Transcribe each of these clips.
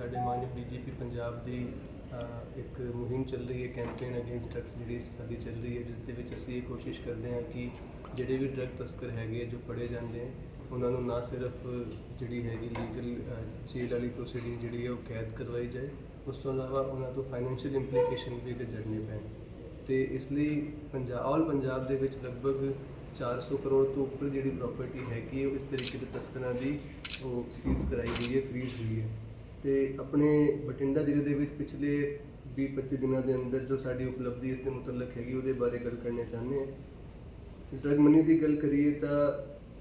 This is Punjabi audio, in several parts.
ਸਾਡੇ ਮਾਨਯੋਗ ਡੀਜੀਪੀ ਪੰਜਾਬ ਦੀ ਇੱਕ ਮੁਹਿੰਮ ਚੱਲ ਰਹੀ ਹੈ ਕੈਂਪੇਨ ਅਗੇਂਸਟ ਡਰੱਗਸ ਜਿਹੜੀ ਸਾਡੀ ਚੱਲ ਰਹੀ ਹੈ ਜਿਸ ਦੇ ਵਿੱਚ ਅਸੀਂ ਇਹ ਕੋਸ਼ਿਸ਼ ਕਰਦੇ ਹਾਂ ਕਿ ਜਿਹੜੇ ਵੀ ਡਰੱਗ ਤਸਕਰ ਹੈਗੇ ਆ, ਜੋ ਫੜੇ ਜਾਂਦੇ ਆ ਉਹਨਾਂ ਨੂੰ ਨਾ ਸਿਰਫ ਜਿਹੜੀ ਹੈਗੀ ਲੀਗਲ ਜੇਲ੍ਹ ਵਾਲੀ ਪ੍ਰੋਸੀਡਿੰਗ ਜਿਹੜੀ ਹੈ ਉਹ ਕੈਦ ਕਰਵਾਈ ਜਾਏ ਉਸ ਤੋਂ ਇਲਾਵਾ ਉਹਨਾਂ ਤੋਂ ਫਾਈਨੈਂਸ਼ੀਅਲ ਇੰਪਲੀਕੇਸ਼ਨ ਵੀ ਤੇ ਜੜਨੇ ਪੈਣ। ਤੇ ਇਸ ਲਈ ਪੰਜਾਬ ਆਲ ਪੰਜਾਬ ਦੇ ਵਿੱਚ ਲਗਭਗ 400 ਕਰੋੜ ਤੋਂ ਉੱਪਰ ਜਿਹੜੀ ਪ੍ਰਾਪਰਟੀ ਹੈਗੀ ਉਹ ਇਸ ਤਰੀਕੇ ਦੇ ਤਸਕਰਾਂ ਦੀ ਉਹ ਸੀਜ਼ ਕਰਾਈ ਗਈ ਹੈ ਫ੍ਰੀਜ਼ ਹੋਈ ਹੈ। ਤੇ ਆਪਣੇ ਬਠਿੰਡਾ ਜ਼ਿਲ੍ਹੇ ਦੇ ਵਿੱਚ ਪਿਛਲੇ 20-25 ਦਿਨਾਂ ਦੇ ਅੰਦਰ ਜੋ ਸਾਡੀ ਉਪਲਬਧੀ ਇਸ ਦੇ ਮੁਤਲਕ ਹੈਗੀ, ਉਹਦੇ ਬਾਰੇ ਗੱਲ ਕਰਨਾ ਚਾਹੁੰਦੇ ਹਾਂ। ਡਰਗ ਮਨੀ ਦੀ ਗੱਲ ਕਰੀਏ ਤਾਂ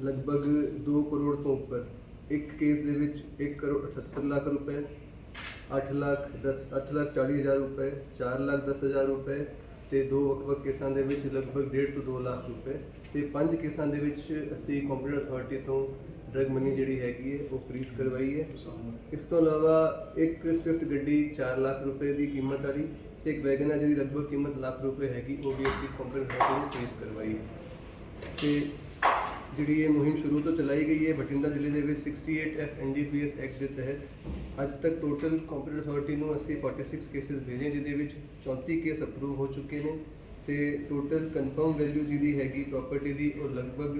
ਲਗਭਗ 2 ਕਰੋੜ ਤੋਂ ਉੱਪਰ ਇੱਕ ਕੇਸ ਦੇ ਵਿੱਚ 1 ਕਰੋੜ 78 ਲੱਖ ਰੁਪਏ 8 ਲੱਖ 10 8 ਲੱਖ 40 ਹਜ਼ਾਰ ਰੁਪਏ 4 ਲੱਖ 10 ਹਜ਼ਾਰ ਰੁਪਏ ਤੇ ਦੋ ਵੱਖ-ਵੱਖ ਕੇਸਾਂ ਦੇ ਵਿੱਚ ਲਗਭਗ 1.5 ਤੋਂ 2 ਲੱਖ ਰੁਪਏ ਤੇ ਪੰਜ ਕੇਸਾਂ ਦੇ ਵਿੱਚ ਅਸੀਂ ਕੰਪਿਊਟਰ ਅਥਾਰਟੀ ਤੋਂ ਡਰਗ ਮਨੀ ਜਿਹੜੀ ਹੈਗੀ ਹੈ, ਉਹ ਫ੍ਰੀਜ਼ ਕਰਵਾਈ ਹੈ। ਇਸ ਤੋਂ ਇਲਾਵਾ ਇੱਕ ਸਵਿਫਟ ਗੱਡੀ 4 ਲੱਖ ਰੁਪਏ ਦੀ ਕੀਮਤ ਵਾਲੀ ਤੇ ਇੱਕ ਵੈਗਨ ਜਿਹਦੀ ਲਗਭਗ ਕੀਮਤ ਲੱਖ ਰੁਪਏ ਹੈਗੀ, ਉਹ ਵੀ ਅਸੀਂ ਕੰਪਿਊਟਰ ਅਥਾਰਟੀ ਨੂੰ ਫ੍ਰੀਜ਼ ਕਰਵਾਈ। ਹੈ ਤੇ ਜਿਹੜੀ ਇਹ ਮੁਹਿੰਮ ਸ਼ੁਰੂ ਤੋਂ ਚਲਾਈ ਗਈ ਹੈ, ਬਠਿੰਡਾ ਜ਼ਿਲ੍ਹੇ ਦੇ ਵਿੱਚ 68 ਐਫ ਐਨਡੀਪੀਐਸ ਐਕਟ ਦੇ ਤਹਿਤ, ਅੱਜ ਤੱਕ ਟੋਟਲ ਕੰਪਿਊਟਰ ਅਥਾਰਟੀ ਨੂੰ ਅਸੀਂ 46 ਕੇਸਿਸ ਭੇਜੇ ਜਿਹਦੇ ਵਿੱਚ 34 ਕੇਸ ਅਪਰੂਵ ਹੋ ਚੁੱਕੇ ਨੇ। ਤੇ ਟੋਟਲ ਕਨਫਰਮ ਵੈਲਿਊ ਜਿਹਦੀ ਹੈਗੀ ਪ੍ਰਾਪਰਟੀ ਦੀ, ਉਹ ਲਗਭਗ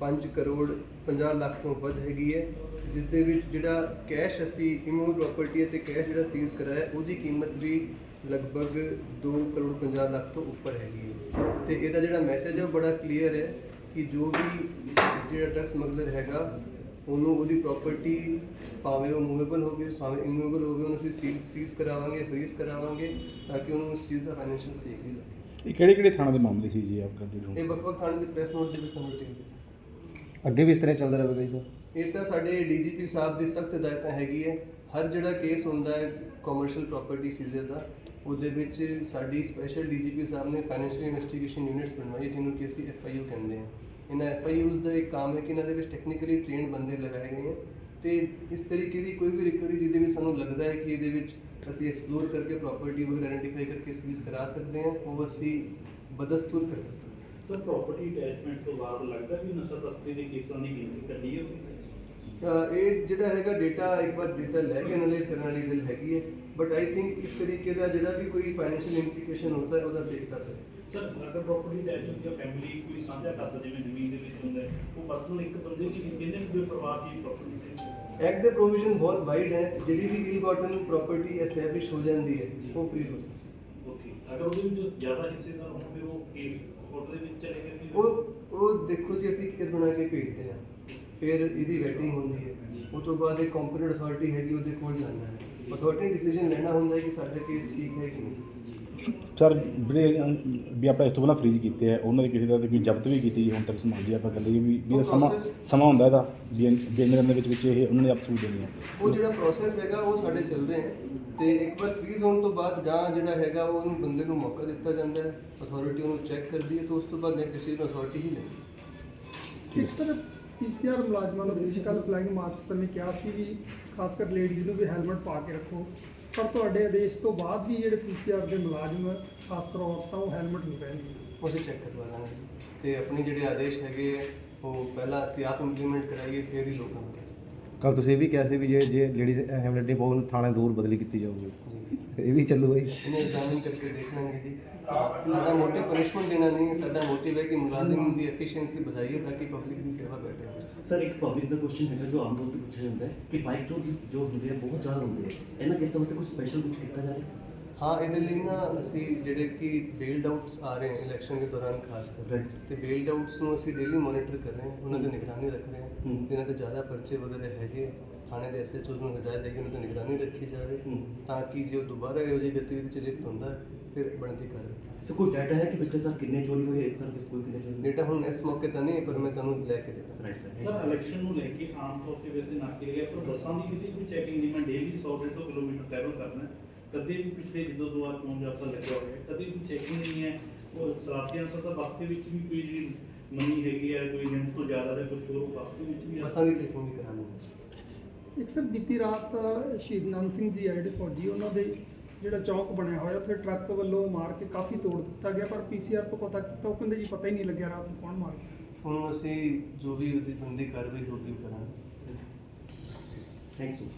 5 ਕਰੋੜ 50 ਲੱਖ ਤੋਂ ਵੱਧ ਹੈਗੀ ਹੈ ਜਿਸ ਦੇ ਵਿੱਚ ਜਿਹੜਾ ਕੈਸ਼ ਅਸੀਂ ਇਮੂਵ ਪ੍ਰਾਪਰਟੀ ਹੈ ਤੇ ਕੈਸ਼ ਜਿਹੜਾ ਸੀਜ਼ ਕਰਾਇਆ ਉਹਦੀ ਕੀਮਤ ਵੀ ਲਗਭਗ 2 ਕਰੋੜ 50 ਲੱਖ ਤੋਂ ਉੱਪਰ ਹੈਗੀ ਹੈ। ਤੇ ਇਹਦਾ ਜਿਹੜਾ ਮੈਸੇਜ ਹੈ ਉਹ ਬੜਾ ਕਲੀਅਰ ਹੈ ਕਿ ਜੋ ਵੀ ਜਿਹੜਾ ਡਰਗ ਸਮਗਲਰ ਹੈਗਾ ਉਹਨੂੰ ਉਹਦੀ ਪ੍ਰਾਪਰਟੀ ਭਾਵੇਂ ਉਹ ਮੂਵੇਬਲ ਹੋਵੇ ਭਾਵੇਂ ਇਮੂਵੇਬਲ ਹੋਵੇ ਉਹਨੂੰ ਅਸੀਂ ਸੀਜ਼ ਕਰਾਵਾਂਗੇ ਫ੍ਰੀਜ਼ ਕਰਾਵਾਂਗੇ ਤਾਂ ਕਿ ਉਹਨੂੰ ਉਸ ਚੀਜ਼ ਦਾ ਫਾਈਨੈਂਸ਼ੀਅਲ ਸੇਫ ਹੀ ਲੱਗੇ। ਇਹ ਕਿਹੜੇ ਕਿਹੜੇ ਥਾਣਾ ਦੇ ਮਾਮਲੇ ਸੀ ਜੀ ਆਪਕਾ ਇਹ ਵੱਖ ਵੱਖ ਥਾਣੇ ਦੇ ਪ੍ਰੈਸ ਨੋਟ ਦੇ ਵਿੱਚ ਤੁਹਾਨੂੰ ਦਿੱਤਾ ਅੱਗੇ ਵੀ ਇਸ ਤਰ੍ਹਾਂ ਚੱਲਦਾ ਰਹੇਗਾ ਜੀ ਸਰ? ਇਹ ਤਾਂ ਸਾਡੇ ਡੀਜੀਪੀ ਸਾਹਿਬ ਦੀ ਸਖਤ ਹਦਾਇਤਾਂ ਹੈਗੀ ਹੈ। ਹਰ ਜਿਹੜਾ ਕੇਸ ਹੁੰਦਾ ਹੈ ਕਮਰਸ਼ੀਅਲ ਪ੍ਰਾਪਰਟੀ ਸੀਜ਼ਰ ਦਾ, ਉਹਦੇ ਵਿੱਚ ਸਾਡੀ ਸਪੈਸ਼ਲ ਡੀਜੀਪੀ ਸਾਹਿਬ ਨੇ ਫਾਈਨੈਂਸ਼ੀਅਲ ਇਨਵੈਸਟੀਗੇਸ਼ਨ ਯੂਨਿਟਸ ਬਣਵਾਈ, ਜਿਹਨੂੰ ਕਿ ਅਸੀਂ ਐਫਆਈਯੂ ਕਹਿੰਦੇ ਹਾਂ। ਇਹਨਾਂ ਐਫਆਈਯੂਜ਼ ਦਾ ਇੱਕ ਕੰਮ ਹੈ ਕਿ ਇਹਨਾਂ ਦੇ ਵਿੱਚ ਟੈਕਨੀਕਲੀ ਟ੍ਰੇਨਡ ਬੰਦੇ ਲਗਾਏ ਗਏ ਹੈ ਤੇ ਇਸ ਤਰੀਕੇ ਦੀ ਕੋਈ ਵੀ ਰਿਕਵਰੀ ਜਿਹਦੇ ਵਿੱਚ ਸਾਨੂੰ ਲੱਗਦਾ ਹੈ ਕਿ ਇਹਦੇ ਵਿੱਚ ਅਸੀਂ ਐਕਸਪਲੋਰ ਕਰਕੇ ਪ੍ਰਾਪਰਟੀ ਵਗੈਰਾ ਆਇਡੈਂਟੀਫਾਈ ਕਰਕੇ ਸੀਜ਼ ਕਰਾ ਸਕਦੇ ਹਾਂ, ਉਹ ਅਸੀਂ ਬਦਸਤੂਰ ਕਰਾਂਗੇ ਸਰ ਪ੍ਰਾਪਰਟੀ ਅਟੈਚਮੈਂਟ ਤੋਂ ਬਾਅਦ ਲੱਗਦਾ ਵੀ ਨਸ਼ਾ ਤਸਕਰੀ ਦੇ ਕੇਸਾਂ ਦੀ ਗਿਣਤੀ ਕੱਢੀ ਹੈ ਅਹ ਇਹ ਜਿਹੜਾ ਹੈਗਾ ਡਾਟਾ ਇੱਕ ਵਾਰ ਡਾਟਾ ਲੈ ਕੇ ਐਨਾਲਾਈਜ਼ ਕਰਨ ਵਾਲੀ ਗੱਲ ਹੈਗੀ ਹੈ ਬਟ ਆਈ ਥਿੰਕ ਇਸ ਤਰੀਕੇ ਦਾ ਜਿਹੜਾ ਵੀ ਕੋਈ ਫਾਈਨੈਂਸ਼ੀਅਲ ਇੰਪਲੀਕੇਸ਼ਨ ਹੁੰਦਾ ਹੈ ਉਹਦਾ ਸੇਕ ਕਰ ਸਰ ਅਗਰ ਪ੍ਰਾਪਰਟੀ ਅਟੈਚ ਹੁੰਦੀ ਹੈ ਫੈਮਿਲੀ ਕੋਈ ਸਾਂਝਾ ਕਰਦਾ ਜਿਵੇਂ ਜ਼ਮੀਨ ਦੇ ਵਿੱਚ ਹੁੰਦਾ ਹੈ, ਉਹ ਪਰਸਨਲ ਇੱਕ ਬੰਦੇ ਦੀ ਜਿਹਨੇ ਵੀ ਪਰਿਵਾਰ ਦੀ ਪ੍ਰਾਪਰਟੀ ਤੇ ਐਕਟ ਦੇ ਪ੍ਰੋਵੀਜ਼ਨ ਬਹੁਤ ਵਾਈਡ ਹੈ ਜਿਹੜੀ ਵੀ ਇਲ ਗਾਟਨ ਪ੍ਰਾਪਰਟੀ ਐਸਟੈਬਲਿਸ਼ ਹੋ ਜਾਂਦੀ ਹੈ ਉਹ ਫ੍ਰੀ ਹੋ ਸਕਦੀ ਹੈ। ਓਕੇ ਅਗਰ ਉਹਦੇ ਵਿੱਚ ਜ਼ਿਆਦਾ ਹਿੱਸੇਦਾਰ ਹੋਣ ਫਿਰ ਉਹ ਕੇਸ ਕੋਰਟ ਦੇ ਵਿੱਚ ਚਲੇਗਾ ਕਿ ਉਹ ਉਹ ਦੇਖੋ ਜੀ, ਅਸੀਂ ਕੇਸ ਬਣਾ ਕੇ ਭੇਜਦੇ ਹਾਂ। ਫਿਰ ਇਹਦੀ ਵੈਟਿੰਗ ਹੁੰਦੀ ਹੈ। ਉਸ ਤੋਂ ਬਾਅਦ ਇੱਕ ਕੰਪੀਟੈਂਟ ਅਥਾਰਟੀ ਹੈਗੀ, ਉਹਦੇ ਕੋਲ ਜਾਂਦਾ ਹੈ। ਅਥਾਰਟੀ ਨੇ ਡਿਸੀਜਨ ਲੈਣਾ ਹੁੰਦਾ ਹੈ ਕਿ ਸਾਡਾ ਕੇਸ ਠੀਕ ਹੈ ਕਿ ਨਹੀਂ। ਸਰ ਜਿਹੜੇ ਅਮ, ਵੀ ਆਪਾਂ ਇਸ ਤੋਂ ਪਹਿਲਾਂ ਫ੍ਰੀਜ਼ ਕੀਤੇ ਆ ਉਹਨਾਂ ਦੀ ਕਿਸੇ ਦਾ ਤੇ ਕੋਈ ਜ਼ਬਤ ਵੀ ਕੀਤੀ ਹੁਣ ਤੱਕ ਦੀ ਆਪਾਂ ਗੱਲ ਇਹ ਵੀ ਵੀ ਇਹ ਸਮਾਂ ਸਮਾਂ ਹੁੰਦਾ ਇਹਦਾ ਵੀ ਬਿੰਨ ਦੇ ਵਿੱਚ ਵਿੱਚ ਇਹ ਉਹਨਾਂ ਨੇ ਆਪਸੂ ਦੇਣੀ ਹੈ ਉਹ ਜਿਹੜਾ ਪ੍ਰੋਸੈਸ ਹੈਗਾ ਉਹ ਸਾਡੇ ਚੱਲ ਰਹੇ ਹੈ। ਤੇ ਇੱਕ ਵਾਰ ਫ੍ਰੀਜ਼ ਹੋਣ ਤੋਂ ਬਾਅਦ ਜਾਂ ਜਿਹੜਾ ਹੈਗਾ ਉਹ ਉਹਨੂੰ ਬੰਦੇ ਨੂੰ ਮੌਕਾ ਦਿੱਤਾ ਜਾਂਦਾ ਹੈ ਅਥਾਰਟੀ ਉਹਨੂੰ ਚੈੱਕ ਕਰਦੀ ਹੈ ਤੇ ਉਸ ਤੋਂ ਬਾਅਦ ਨੈਕਸਟ ਡਿਸੀਜਨ ਅਥਾਰਟੀ ਹੀ ਲੈਂਦੀ ਹੈ ਇੱਕ ਸਰ ਪੀਸੀਆਰ ਮੁਲਾਜ਼ਮਾਂ ਨੂੰ ਫਿਜ਼ੀਕਲ ਫਲਾਈਂਗ ਮਾਰਚ ਸਮੇਂ ਕਿਹਾ ਸੀ ਵੀ ਖਾਸ ਕਰ ਲੇਡੀਜ਼ ਨੂੰ ਵੀ ਹੈਲਮਟ ਪਾ ਕੇ ਰੱਖੋ। ਪਰ ਤੁਹਾਡੇ ਆਦੇਸ਼ ਤੋਂ ਬਾਅਦ ਵੀ ਜਿਹੜੇ ਪੀਸੀਆਰ ਦੇ ਮੁਲਾਜ਼ਮ ਖਾਸ ਕਰ ਔਰਤਾਂ ਉਹ ਹੈਲਮਟ ਨਹੀਂ ਪਹਿਨਦੀਆਂ। ਉਹ ਚੈੱਕ ਕਰਵਾ ਲਾਂਗੇ ਤੇ ਆਪਣੇ ਜਿਹੜੇ ਆਦੇਸ਼ ਹੈਗੇ ਹੈ, ਉਹ ਪਹਿਲਾਂ ਅਸੀਂ ਆਪ ਇੰਪਲੀਮੈਂਟ ਕਰਾਈਏ ਫਿਰ ਹੀ ਲੋਕਾਂ ਨੂੰ ਕੱਲ ਤੁਸੀਂ ਇਹ ਵੀ ਕਿਹਾ ਸੀ ਵੀ ਜੇ ਜੇ ਲੇਡੀਜ਼ ਹੈਮਲਟ ਨਹੀਂ ਪਾਉਣ ਥਾਣੇ ਦੂਰ ਬਦਲੀ ਕੀਤੀ ਜਾਊਗੀ। ਇਹ ਵੀ ਚੱਲੂਗਾ ਜੀ ਇਹਨੂੰ ਐਗਜ਼ਾਮਿਨ ਕਰਕੇ ਦੇਖ ਲਾਂਗੇ ਜੀ। ਸਾਡਾ ਮੋਟਿਵ ਪਨਿਸ਼ਮੈਂਟ ਦੇਣਾ ਨਹੀਂ ਸਾਡਾ ਮੋਟਿਵ ਹੈ ਕਿ ਮੁਲਾਜ਼ਮ ਦੀ ਐਫੀਸ਼ੀਐਂਸੀ ਵਧਾਈਏ ਤਾਂ ਕਿ ਪਬਲਿਕ ਦੀ ਸੇਵਾ ਸਕੇ ਸਰ ਇੱਕ ਪਬਲਿਕ ਦਾ ਕੁਐਸਚਨ ਹੈਗਾ ਜੋ ਆਮ ਤੌਰ ਤੇ ਪੁੱਛਿਆ ਜਾਂਦਾ ਹੈ ਕਿ ਬਾਈਕ ਤੋਂ ਜੋ ਹੁੰਦੇ ਆ ਬਹੁਤ ਜ਼ਿਆਦਾ ਹੁੰਦੇ ਆ। ਇਹਨਾਂ ਕੇਸਾਂ ਵਿੱਚ ਕੁਝ ਸਪੈਸ਼ਲ ਕੁਝ ਕੀਤਾ ਜਾ ਰਿਹਾ? ਹਾਂ ਇਹਦੇ ਲਈ ਨਾ ਅਸੀਂ ਜਿਹੜੇ ਕਿ ਬੇਲਡ ਆਊਟਸ ਆ ਰਹੇ ਹਨ ਇਲੈਕਸ਼ਨ ਦੇ ਦੌਰਾਨ ਖਾਸ ਕਰ. ਤੇ ਬੇਲਡ ਆਊਟਸ ਨੂੰ ਅਸੀਂ ਡੇਲੀ ਮੋਨੀਟਰ ਕਰ ਰਹੇ ਹਾਂ ਉਹਨਾਂ ਦੀ ਨਿਗਰਾਨੀ ਰੱਖ ਰਹੇ ਹਾਂ। ਜਿਨ੍ਹਾਂ ਤੇ ਜ਼ਿਆਦਾ ਪਰਚੇ ਵਗੈਰਾ ਹੈਗੇ ਥਾਣੇ ਦੇ ਐਸਐਚਓ ਨੂੰ ਹਦਾਇਤ ਹੈ ਕਿ ਉਹਨਾਂ ਤੇ ਨਿਗਰਾਨੀ ਰੱਖੀ ਜਾਵੇ। ਤਾਂ ਕਿ ਜੇ ਉਹ ਦੁਬਾਰਾ ਇਹੋ ਜਿਹੀ ਗਤੀਵਿਧੀ ਚ ਲਿਪਤ ਹੁੰਦਾ ਹੈ, ਫਿਰ ਬਣਦੀ ਕਰ ਸਰ ਕੋਈ ਡਾਟਾ ਹੈ ਕਿ ਪਿਛਲੇ ਸਾਲ ਕਿੰਨੇ ਚੋਰੀ ਹੋਏ ਇਸ ਸਾਲ ਕਿਸ ਕੋਈ ਕਿੰਨੇ ਚੋਰੀ ਡੇਟਾ ਹੁਣ ਇਸ ਮੌਕੇ ਤਾਂ ਨਹੀਂ ਪਰ ਮੈਂ ਤੁਹਾਨੂੰ ਲੈ ਕੇ ਦੇਵਾਂ ਰਾਈਟ ਸਰ ਸਰ ਇਲੈਕਸ਼ਨ ਨੂੰ ਲੈ ਕੇ ਆਮ ਤੌਰ ਤੇ ਵੈਸੇ ਨਾਕੇ ਲਗੇ ਪਰ ਬੱਸਾਂ ਦੀ ਕਿਤੇ ਕੋਈ ਚੈਕਿੰਗ ਨਹੀਂ ਮੈਂ ਡੇਲੀ 100 150 ਕਿਲੋਮੀਟਰ ਟਰੈਵਲ ਕਰਨਾ ਹੈ। ਕਦੇ ਵੀ ਪਿਛਲੇ ਜਦੋਂ ਦੋ ਵਾਰ ਚੋਣ ਜਾਬਤਾ ਲੱਗਿਆ ਹੋਇਆ ਹੈ, ਕਦੇ ਵੀ ਚੈਕਿੰਗ ਨਹੀਂ ਹੈ ਉਹ ਸਰਾਤੀਆਂ ਅਨਸਰ ਤਾਂ ਬੱਸ ਦੇ ਵਿੱਚ ਵੀ ਕੋਈ ਜਿਹੜੀ ਮਨੀ ਹੈਗੀ ਹੈ ਕੋਈ ਲਿਮਟ ਤੋਂ ਜ਼ਿਆਦਾ ਹੈ ਕੁਝ ਹੋਰ ਬੱਸ ਦੇ ਵਿੱਚ ਵੀ ਆ। ਬੱਸਾਂ ਦੀ ਚੈਕਿੰਗ ਵੀ ਕਰਾਂਗੇ। ਇੱਕ ਸਰ ਬੀਤੀ ਰਾਤ ਸ਼ਹੀਦ ਨੰਦ ਸਿੰਘ ਜੀ ਆਏ ਫੌਜੀ ਉਹਨਾਂ ਦੇ ਜਿਹੜਾ ਚੌਕ ਬਣਿਆ ਹੋਇਆ ਉੱਥੇ ਟਰੱਕ ਵੱਲੋਂ ਮਾਰ ਕੇ ਕਾਫੀ ਤੋੜ ਦਿੱਤਾ ਗਿਆ ਪਰ ਪੀਸੀਆਰ ਤੋਂ ਪਤਾ ਕੀਤਾ ਉਹ ਕਹਿੰਦੇ ਜੀ ਪਤਾ ਹੀ ਨਹੀਂ ਲੱਗਿਆ ਰਾਤ ਨੂੰ ਕੌਣ ਮਾਰ ਗਿਆ ਹੁਣ ਅਸੀਂ ਜੋ ਵੀ ਉਹਦੀ ਬੰਦੀ ਕਾਰਵਾਈ ਉਹ ਕਰਾਂਗੇ। Thank you